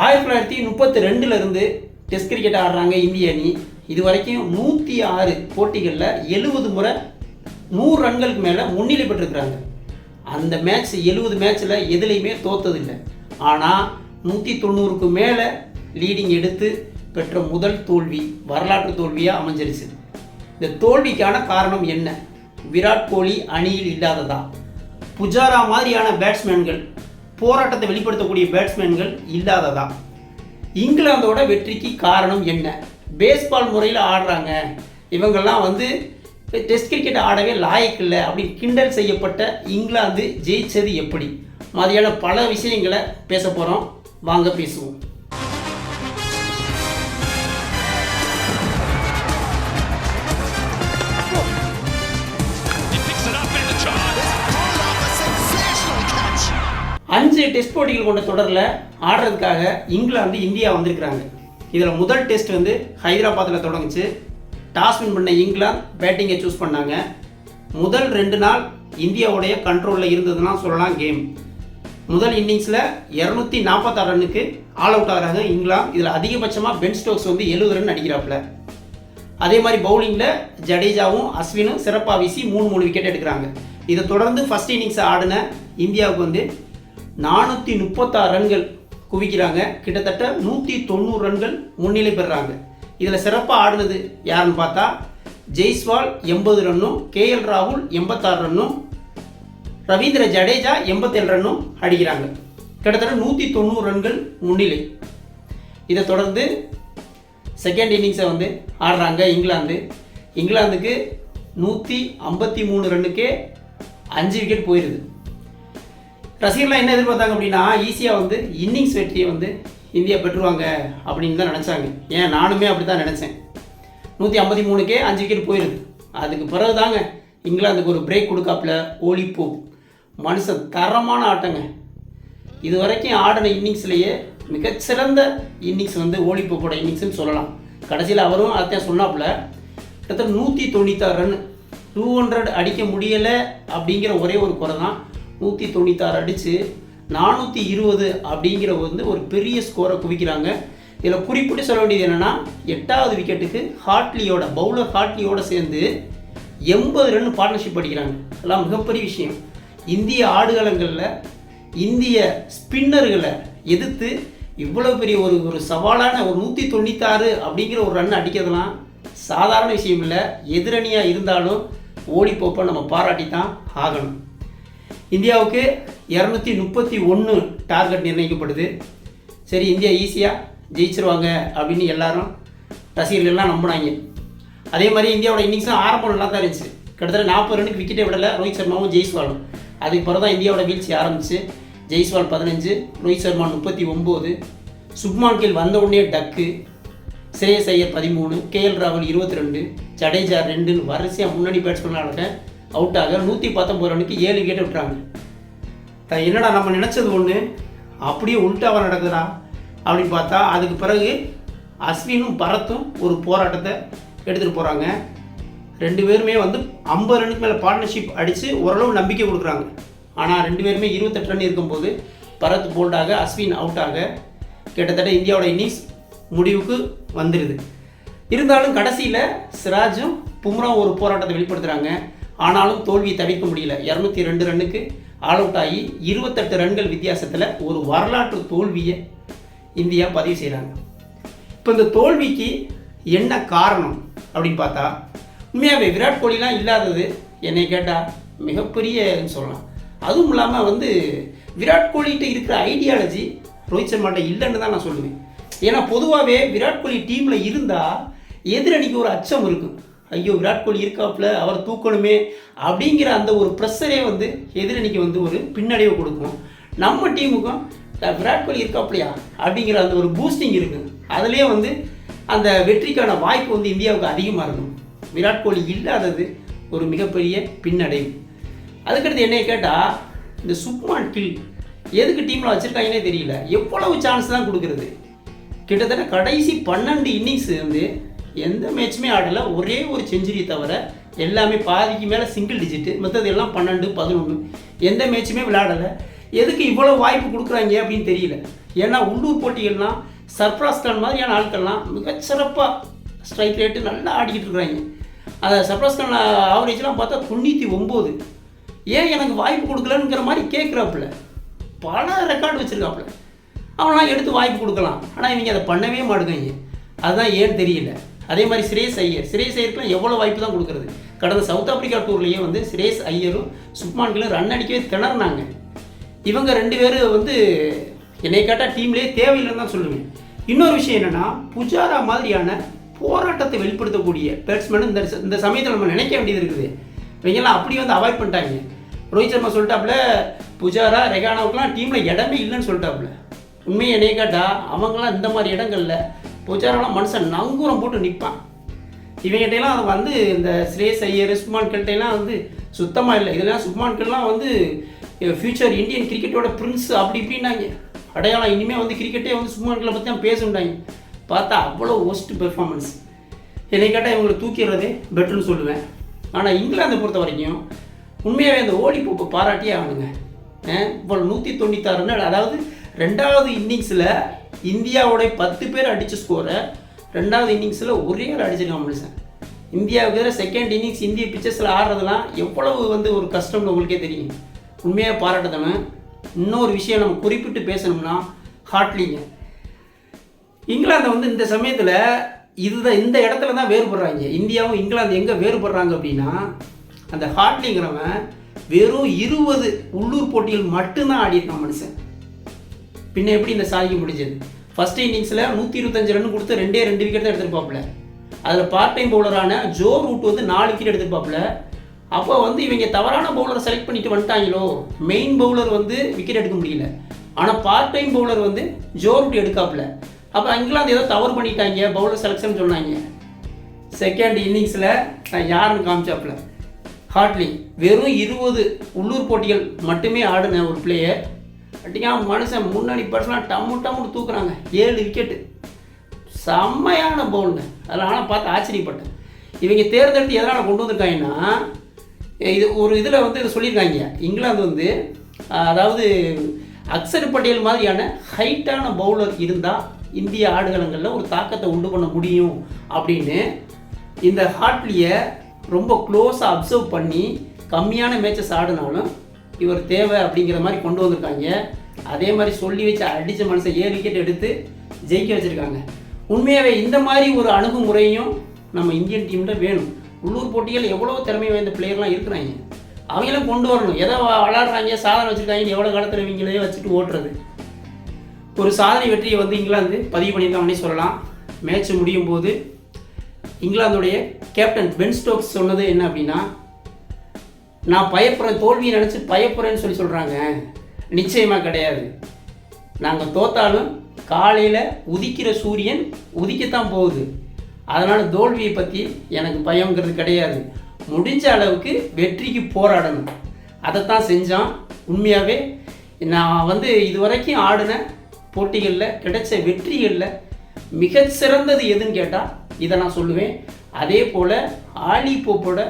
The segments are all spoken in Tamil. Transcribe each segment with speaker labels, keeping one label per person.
Speaker 1: ஆயிரத்தி தொள்ளாயிரத்தி முப்பத்தி ரெண்டுலேருந்து டெஸ்ட் கிரிக்கெட் ஆடுறாங்க இந்திய அணி. இது வரைக்கும் நூற்றி ஆறு போட்டிகளில் எழுபது முறை நூறு ரன்களுக்கு மேலே முன்னிலை பெற்றிருக்கிறாங்க. அந்த மேட்ச் எழுபது மேட்ச்சில் எதுலேயுமே தோத்ததில்லை. ஆனால் நூற்றி தொண்ணூறுக்கு மேலே லீடிங் எடுத்து பெற்ற முதல் தோல்வி வரலாற்று தோல்வியாக அமைஞ்சிருச்சு. இந்த தோல்விக்கான காரணம் என்ன? விராட் கோலி அணியில் இல்லாததா? புஜாரா மாதிரியான பேட்ஸ்மேன்கள் போராட்டத்தை வெளிப்படுத்தக்கூடிய பேட்ஸ்மேன்கள் இல்லாததா? இங்கிலாந்தோட வெற்றிக்கு காரணம் என்ன? பேஸ்பால் முறையில் ஆடுறாங்க. இவங்கெல்லாம் வந்து டெஸ்ட் கிரிக்கெட் ஆடவே லாயக்கில்லை அப்படின்னு கிண்டல் செய்யப்பட்ட இங்கிலாந்து ஜெயிச்சது எப்படி? மாதிரியான பல விஷயங்களை பேச போகிறோம் வாங்க பேசுவோம். அஞ்சு டெஸ்ட் போட்டிகள் கொண்ட தொடரில் ஆடுறதுக்காக இங்கிலாந்து இந்தியா வந்திருக்கிறாங்க. இதில் முதல் டெஸ்ட் வந்து ஹைதராபாத்தில் தொடங்குச்சு. டாஸ் வின் பண்ண இங்கிலாந்து பேட்டிங்கை சூஸ் பண்ணாங்க. முதல் ரெண்டு நாள் இந்தியாவுடைய கண்ட்ரோலில் இருந்ததுன்னா சொல்லலாம் கேம் முதல் இன்னிங்ஸில் இரநூத்தி நாற்பத்தாறு ரன்னுக்கு ஆல் அவுட் ஆகிறாங்க இங்கிலாந்து. இதில் அதிகபட்சமாக பென் ஸ்டோக்ஸ் வந்து எழுபது ரன் அடிக்கிறாப்புல. அதே மாதிரி பவுலிங்கில் ஜடேஜாவும் அஸ்வினும் சிறப்பாக வீசி மூணு மூணு விக்கெட் எடுக்கிறாங்க. இதை தொடர்ந்து ஃபஸ்ட் இன்னிங்ஸை ஆடின இந்தியாவுக்கு வந்து நானூற்றி முப்பத்தாறு ரன்கள் குவிக்கிறாங்க. கிட்டத்தட்ட நூற்றி தொண்ணூறு ரன்கள் முன்னிலை பெறுறாங்க இதில் சிறப்பாக ஆடினது யாருன்னு பார்த்தா ஜெய்ஸ்வால் எண்பது ரன்னும் கேஎல் ராகுல் எண்பத்தாறு ரன்னும் ரவீந்திர ஜடேஜா எண்பத்தேழு ரன்னும் அடிக்கிறாங்க. கிட்டத்தட்ட நூற்றி தொண்ணூறு ரன்கள் முன்னிலை. இதை தொடர்ந்து செகண்ட் இன்னிங்ஸை வந்து ஆடுறாங்க இங்கிலாந்து. இங்கிலாந்துக்கு நூற்றி ஐம்பத்தி மூணு ரன்னுக்கே அஞ்சு விக்கெட் போயிடுது ரசிகர்லாம் என்ன எதிர்பார்த்தாங்க அப்படின்னா ஈஸியாக வந்து இன்னிங்ஸ் வெற்றியை வந்து இந்தியா பெற்றுருவாங்க அப்படின்னு தான் நினச்சாங்க. ஏன்? நானுமே அப்படி தான் நினச்சேன். நூற்றி ஐம்பத்தி மூணுக்கே அஞ்சு விக்கெட் போயிடுது அதுக்கு பிறகு தாங்க இங்கிலாந்துக்கு ஒரு பிரேக் கொடுக்காப்புல ஓலிப்போ மனுஷன் தரமான ஆட்டங்க. இது வரைக்கும் ஆடின இன்னிங்ஸ்லேயே மிகச்சிறந்த இன்னிங்ஸ் வந்து ஓலிப்போட இன்னிங்ஸ்னு சொல்லலாம். கடைசியில் அவரும் அதைத்தான் சொன்னாப்புல கிட்டத்தட்ட நூற்றி தொண்ணூத்தாறு ரன் டூ ஹண்ட்ரட் அடிக்க முடியலை அப்படிங்கிற ஒரே ஒரு குறை தான். நூற்றி தொண்ணூத்தாறு அடித்து நானூற்றி இருபது அப்படிங்கிற வந்து ஒரு பெரிய ஸ்கோரை குவிக்கிறாங்க. இதில் குறிப்பிட்டு சொல்ல வேண்டியது என்னென்னா எட்டாவது விக்கெட்டுக்கு ஹாட்லியோட பவுலர் ஹாட்லியோட சேர்ந்து எண்பது ரன் பார்ட்னர்ஷிப் அடிக்கிறாங்க. அதெல்லாம் மிகப்பெரிய விஷயம். இந்திய ஆடுகளங்களில் இந்திய ஸ்பின்னர்களை எதிர்த்து இவ்வளோ பெரிய ஒரு ஒரு சவாலான ஒரு நூற்றி தொண்ணூத்தாறு அப்படிங்கிற ஒரு ரன் அடிக்கிறதுலாம் சாதாரண விஷயம் இல்லை. எதிரணியாக இருந்தாலும் ஓடி போப்ப நம்ம பாராட்டி தான் ஆகணும். இந்தியாவுக்கு இரநூத்தி முப்பத்தி ஒன்று டார்கெட் நிர்ணயிக்கப்படுது. சரி இந்தியா ஈஸியாக ஜெயிச்சிருவாங்க அப்படின்னு எல்லாரும் ரசிகர்கள் எல்லாம் நம்பினாங்க. அதே மாதிரி இந்தியாவோட இன்னிங்ஸும் ஆரம்பம் நல்லா தான் இருந்துச்சு. கிட்டத்தட்ட நாற்பது ரன்னுக்கு விக்கெட்டை விடலை. ரோஹித் சர்மாவும் ஜெய்ஸ்வாலும். அதுக்கு பிறகு தான் இந்தியாவோட வீழ்ச்சி ஆரம்பிச்சு. ஜெய்ஸ்வால் பதினஞ்சு ரோஹித் சர்மா முப்பத்தி ஒம்பது சுப்மான் கில் வந்த உடனே டக்கு சிரேஸ் ஐயர் பதிமூணு கேஎல் ராகுல் இருபத்தி ரெண்டு ஜடேஜா ரெண்டுன்னு வரிசையாக முன்னணி பேட்ஸ்மேனாக அவுட் ஆக நூற்றி பத்தொம்பது ரனுக்கு ஏழு விக்கெட் விட்டுறாங்க. என்னடா நம்ம நினச்சது ஒன்று அப்படியே உல்ட்டாவாக நடக்குதுடா. அப்படின்னு பார்த்தா அதுக்கு பிறகு அஸ்வினும் பரத்தும் ஒரு போராட்டத்தை எடுத்துகிட்டு போகிறாங்க ரெண்டு பேருமே வந்து ஐம்பது ரனுக்கு மேலே பார்ட்னர்ஷிப் அடித்து ஓரளவு நம்பிக்கை கொடுக்குறாங்க. ஆனால் ரெண்டு பேருமே இருபத்தெட்டு ரன் இருக்கும்போது பரத் போல்டாக அஸ்வின் அவுட் ஆக கிட்டத்தட்ட இந்தியாவோட இன்னிங்ஸ் முடிவுக்கு வந்துடுது இருந்தாலும் கடைசியில் சிராஜும் பும்ரா ஒரு போராட்டத்தை வெளிப்படுத்துகிறாங்க ஆனாலும் தோல்வியை தவிர்க்க முடியல. இரநூத்தி ரெண்டு ரன்னுக்கு ஆல் அவுட் ஆகி இருபத்தெட்டு ரன்கள் வித்தியாசத்தில் ஒரு வரலாற்று தோல்வியை இந்தியா பதிவு செய்கிறாங்க இப்போ இந்த தோல்விக்கு என்ன காரணம் அப்படின்னு பார்த்தா உண்மையாகவே விராட் கோலிலாம் இல்லாதது என்னை கேட்டால் மிகப்பெரியன்னு சொல்லலாம். அதுவும் இல்லாமல் வந்து விராட் கோலிகிட்ட இருக்கிற ஐடியாலஜி ரோஹித் சர்மாட்ட இல்லைன்னு தான் நான் சொல்லுவேன். ஏன்னா பொதுவாகவே விராட் கோலி டீமில் இருந்தால் எதிரணிக்கு ஒரு அச்சம் இருக்கும். ஐயோ விராட் கோலி இருக்காப்புல அவர் தூக்கணுமே அப்படிங்கிற அந்த ஒரு ப்ரெஷரே வந்து எதிரணிக்கு வந்து ஒரு பின்னடைவை கொடுக்கும். நம்ம டீமுக்கும் விராட் கோலி இருக்காப்புலையா அப்படிங்கிற அந்த ஒரு பூஸ்டிங் இருக்குது அதுலேயே வந்து அந்த வெற்றிக்கான வாய்ப்பு வந்து இந்தியாவுக்கு அதிகமாக இருக்கும். விராட் கோலி இல்லாதது ஒரு மிகப்பெரிய பின்னடைவு. அதுக்கடுத்து என்னைய கேட்டால் இந்த சுப்மான் கில் எதுக்கு டீமில் வச்சுருக்காங்கன்னே தெரியல. எவ்வளவு சான்ஸ் தான் கொடுக்குறது. கிட்டத்தட்ட கடைசி பன்னெண்டு இன்னிங்ஸ் வந்து எந்த மேட்ச்சுமே ஆடலை. ஒரே ஒரு செஞ்சுரியை தவிர எல்லாமே பாதிக்கு மேலே சிங்கிள் டிஜிட்டு மற்றது எல்லாம் பன்னெண்டு பதினொன்று. எந்த மேட்சுமே விளையாடலை. எதுக்கு இவ்வளோ வாய்ப்பு கொடுக்குறாங்க அப்படின்னு தெரியல. ஏன்னா உள்ளூர் போட்டிகள்லாம் சர்ப்ராஸ் கான் மாதிரியான ஆட்கள்லாம் மிகச்சிறப்பாக ஸ்ட்ரைக் ரேட்டு நல்லா ஆடிக்கிட்டு இருக்கிறாங்க. அதை சர்ப்ராஸ் கான் ஆவரேஜ்லாம் பார்த்தா தொண்ணூற்றி ஒம்பது. ஏன் எனக்கு வாய்ப்பு கொடுக்கலங்கிற மாதிரி கேட்குறாப்புல பல ரெக்கார்டு வச்சுருக்காப்புல. அவனாம் எடுத்து வாய்ப்பு கொடுக்கலாம். ஆனால் இவங்க அதை பண்ணவே மாட்டேங்க அதுதான் ஏன்னு தெரியல. அதே மாதிரி சிரேஸ் ஐயர். சிரேஸ் ஐயருக்குலாம் எவ்வளோ வாய்ப்பு தான் கொடுக்குறது? கடந்த சவுத் ஆப்பிரிக்கா டூர்லேயே வந்து சிரேஸ் ஐயரும் சுப்மான் ரன் அடிக்கவே திணறினாங்க. இவங்க ரெண்டு பேரும் வந்து என்னை கேட்டால் டீம்லேயே தேவையில்லைன்னு தான் சொல்லுவேன். இன்னொரு விஷயம் என்னென்னா புஜாரா மாதிரியான போராட்டத்தை வெளிப்படுத்தக்கூடிய பேட்ஸ்மேன் இந்த இந்த சமயத்தில் நம்ம நினைக்க வேண்டியது இருக்குது. இவங்கெல்லாம் அப்படி வந்து அவாய்ட் பண்ணிட்டாங்க. ரோஹித் சர்மா சொல்லிட்டாப்புல புஜாரா ரெகானாவுக்குலாம் டீமில் இடமே இல்லைன்னு சொல்லிட்டாப்புல. உண்மையை என்னைய கேட்டால் அவங்களாம் இந்த மாதிரி இடங்களில் புஜாராலாம் மனுஷன் நங்கூரம் போட்டு நிற்பான் இவங்கிட்டலாம் அது வந்து இந்த ஸ்ரேஸ் ஐயர் சுப்மான் கிட்டலாம் வந்து சுத்தமாக இல்லை. இதெல்லாம் சுப்மான் வந்து ஃபியூச்சர் இந்தியன் கிரிக்கெட்டோட பிரின்ஸ் அப்படி இப்படின்னாங்க. அடையாளம் இனிமேல் வந்து கிரிக்கெட்டே வந்து சுப்மான் பற்றி தான் பேசுண்டாங்க பார்த்தா அவ்வளோ ஒஸ்ட் பெர்ஃபார்மன்ஸ் என்னை கேட்டால் இவங்களை தூக்கிடுறதே பெட்டர்னு சொல்லுவேன். ஆனால் இங்கிலாந்தை பொறுத்த வரைக்கும் உண்மையாகவே அந்த ஓடி போப்பை பாராட்டியே ஆகணுங்க. இப்போ நூற்றி தொண்ணூத்தாறு ரன் அதாவது ரெண்டாவது இன்னிங்ஸில் இந்தியாவோடைய பத்து பேர் அடித்த ஸ்கோரை ரெண்டாவது இன்னிங்ஸில் ஒரே ஆள் அடிச்சிருக்கான் மனுஷன் இந்தியாவுக்கு எதிராக செகண்ட் இன்னிங்ஸ் இந்திய பிக்சர்ஸில் ஆடுறதெல்லாம் எவ்வளவு வந்து ஒரு கஷ்டம்னு உங்களுக்கே தெரியும். உண்மையாக பாராட்டுதவன் இன்னொரு விஷயம் நம்ம குறிப்பிட்டு பேசணும்னா ஹாட்லிங்க இங்கிலாந்தை வந்து இந்த சமயத்தில் இதுதான் இந்த இடத்துல தான் வேறுபடுறாங்க. இந்தியாவும் இங்கிலாந்து எங்கே வேறுபடுறாங்க அப்படின்னா அந்த ஹாட்லிங்கிறவன் வெறும் இருபது உள்ளூர் போட்டிகள் மட்டும்தான் ஆடியிருக்கான் மனுஷன். பின்ன எப்படி இந்த சாதிக்க முடிஞ்சது? ஃபர்ஸ்ட் இன்னிங்ஸில் நூற்றி இருபத்தஞ்சு ரன் கொடுத்து ரெண்டே ரெண்டு விக்கெட் தான் எடுத்திருப்பாப்புல. அதில் பார்ட் டைம் பவுலரான ஜோ ரூட் வந்து நாலு விக்கெட் எடுத்திருப்பாப்புல. அப்போ வந்து இவங்க தவறான பவுலரை செலக்ட் பண்ணிட்டு வந்துட்டாங்களோ? மெயின் பவுலர் வந்து விக்கெட் எடுக்க முடியல. ஆனால் பார்ட் டைம் பவுலர் வந்து ஜோ ரூட் எடுக்காப்புல. அப்போ இங்கிலாந்து ஏதோ தவறு பண்ணிட்டாங்க பவுலர் செலெக்ஷன் சொன்னாங்க. செகண்ட் இன்னிங்ஸில் நான் யாருன்னு காமிச்சாப்புல? ஹார்ட்லி வெறும் இருபது உள்ளூர் போட்டிகள் மட்டுமே ஆடின ஒரு பிளேயர் அட்டிங்க மனுஷன் முன்னாடி பர்சனாக டம்மு டம்முன்னு தூக்குறாங்க. ஏழு விக்கெட்டு செம்மையான பவுலுங்க அதில் ஆனால் பார்த்து ஆச்சரியப்பட்டேன். இவங்க தேர்ந்தெடுத்து எதனால் கொண்டு வந்திருக்காங்கன்னா இது ஒரு இதில் வந்து இதை சொல்லியிருக்காங்க. இங்கிலாந்து வந்து அதாவது அக்சர் பட்டேல் மாதிரியான ஹைட்டான பவுலர் இருந்தால் இந்திய ஆடுகளங்களில் ஒரு தாக்கத்தை உண்டு பண்ண முடியும் அப்படின்னு இந்த ஹாட்லியை ரொம்ப க்ளோஸாக அப்சர்வ் பண்ணி கம்மியான மேட்சஸ் ஆடினாலும் இவர் தேவை அப்படிங்கிற மாதிரி கொண்டு வந்திருக்காங்க. அதே மாதிரி சொல்லி வச்சு அடித்த மனுஷன் ஏழு விக்கெட் எடுத்து ஜெயிக்க வச்சுருக்காங்க. உண்மையாகவே இந்த மாதிரி ஒரு அணுகுமுறையும் நம்ம இந்தியன் டீம்கிட்ட வேணும். உள்ளூர் போட்டிகள் எவ்வளோ திறமை வாய்ந்த பிளேயர்லாம் இருக்கிறாங்க. அவங்களும் கொண்டு வரணும். எதை விளாட்றாங்க விளாடுறாங்க சாதனை வச்சுருக்காங்கன்னு எவ்வளோ காலத்தில் இவங்களே வச்சுட்டு ஓட்டுறது. ஒரு சாதனை வெற்றியை வந்து இங்கிலாந்து பதிவு பண்ணியிருக்காங்கன்னே சொல்லலாம். மேட்ச் முடியும் போது இங்கிலாந்துடைய கேப்டன் பென் ஸ்டோக்ஸ் சொன்னது என்ன அப்படின்னா நான் பயப்படுறேன் தோல்வியை நினச்சி பயப்படுறேன்னு சொல்லி சொல்கிறாங்க நிச்சயமாக கிடையாது. நாங்கள் தோத்தாலும் காலையில் உதிக்கிற சூரியன் உதிக்கத்தான் போகுது. அதனால் தோல்வியை பற்றி எனக்கு பயங்கிறது கிடையாது. முடிஞ்ச அளவுக்கு வெற்றிக்கு போராடணும். அதைத்தான் செஞ்சான். உண்மையாகவே நான் வந்து இதுவரைக்கும் ஆடின போட்டிகளில் கிடைச்ச வெற்றிகளில் மிகச்சிறந்தது எதுன்னு கேட்டால் இதை நான் சொல்லுவேன். அதே போல் ஆலி போப்போட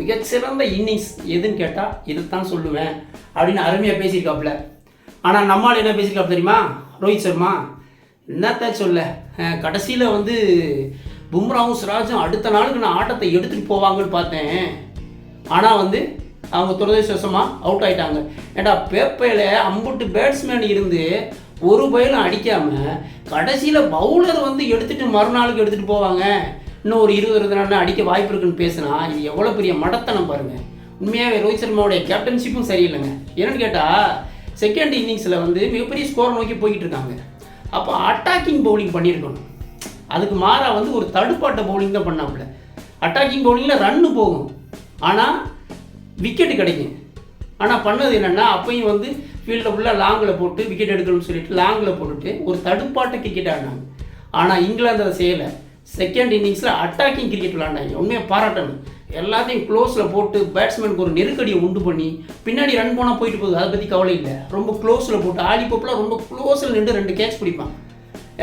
Speaker 1: மிகச்சிறந்த இன்னிங்ஸ் எதுன்னு கேட்டால் இதைத்தான் சொல்லுவேன் அப்படின்னு அருமையாக பேசியிருக்காப்புல. ஆனால் நம்மால் என்ன பேசியிருக்காப்பு தெரியுமா? ரோஹித் சர்மா என்னத்த சொல்ல? கடைசியில் வந்து பும்ராவும் சிராஜும் அடுத்த நாளுக்கு நான் ஆட்டத்தை எடுத்துகிட்டு போவாங்கன்னு பார்த்தேன். ஆனால் வந்து அவங்க துரதிருஷ்டவசமாக அவுட் ஆகிட்டாங்க ஏண்டா பேப்பையில் அம்புட்டு பேட்ஸ்மேன் இருந்து ஒரு பயிலும் அடிக்காமல் கடைசியில் பவுலர் வந்து எடுத்துகிட்டு மறுநாளுக்கு எடுத்துகிட்டு போவாங்க. இன்னும் ஒரு இருபது இருபது நாள் அடிக்க வாய்ப்பு இருக்குன்னு பேசினா இது எவ்வளோ பெரிய மடத்தனம் பாருங்கள் உண்மையாகவே ரோஹித் சர்மாவுடைய கேப்டன்ஷிப்பும் சரியில்லைங்க. என்னென்னு கேட்டால் செகண்ட் இன்னிங்ஸில் வந்து மிகப்பெரிய ஸ்கோர் நோக்கி போய்கிட்டு இருக்காங்க. அப்போ அட்டாக்கிங் பவுலிங் பண்ணியிருக்கணும் அதுக்கு மாறாக வந்து ஒரு தடுப்பாட்ட பவுலிங் தான் பண்ணாப்புல. அட்டாக்கிங் பவுலிங்கில் ரன்னு போகும். ஆனால் விக்கெட்டு கிடைக்கும். ஆனால் பண்ணது என்னென்னா அப்பையும் வந்து ஃபீல்டில் ஃபுல்லாக லாங்கில் போட்டு விக்கெட் எடுக்கணும்னு சொல்லிட்டு லாங்கில் போட்டுட்டு ஒரு தடுப்பாட்ட கிரிக்கெட் ஆடினாங்க. ஆனால் இங்கிலாந்து அதை செய்யலை. செகண்ட் இன்னிங்ஸில் அட்டாக்கிங் கிரிக்கெட் விளாண்டாங்க உண்மையாக பாராட்டணும். எல்லாத்தையும் க்ளோஸில் போட்டு பேட்ஸ்மேனுக்கு ஒரு நெருக்கடியை உண்டு பண்ணி பின்னாடி ரன் போனால் போயிட்டு போகுது. அதை பற்றி கவலை இல்லை. ரொம்ப க்ளோஸில் போட்டு ஆலி போப்பில் ரொம்ப க்ளோஸில் நின்று ரெண்டு கேட்ச் பிடிப்பான்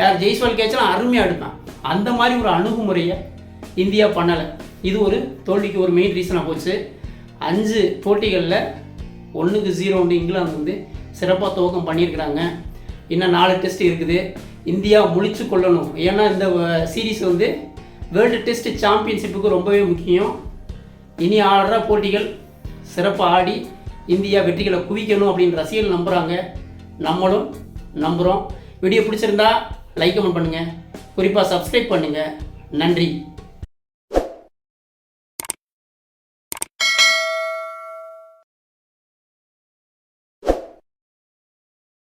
Speaker 1: யார் ஜெய்ஸ்வால் கேட்ச்லாம் அருமையாக எடுப்பான் அந்த மாதிரி ஒரு அணுகுமுறையை இந்தியா பண்ணலை. இது ஒரு தோல்விக்கு ஒரு மெயின் ரீசனாக போச்சு. அஞ்சு போட்டிகளில் ஒன்றுக்கு ஜீரோ வந்து இங்கிலாந்து வந்து சிறப்பாக துவக்கம் பண்ணியிருக்கிறாங்க. இன்னும் நாலு டெஸ்ட் இருக்குது. இந்தியா முழிச்சு கொள்ளணும் ஏன்னா இந்த சீரீஸ் வந்து வேர்ல்டு டெஸ்ட் சாம்பியன்ஷிப்புக்கு ரொம்பவே முக்கியம். இனி ஆடுற போட்டிகள் சிறப்பாக ஆடி இந்தியா வெற்றிகளை குவிக்கணும் அப்படின்னு ரசிகர்கள் நம்புகிறாங்க நம்மளும் நம்புகிறோம் வீடியோ பிடிச்சிருந்தா லைக் கமெண்ட் பண்ணுங்கள் குறிப்பாக சப்ஸ்கிரைப் பண்ணுங்கள் நன்றி.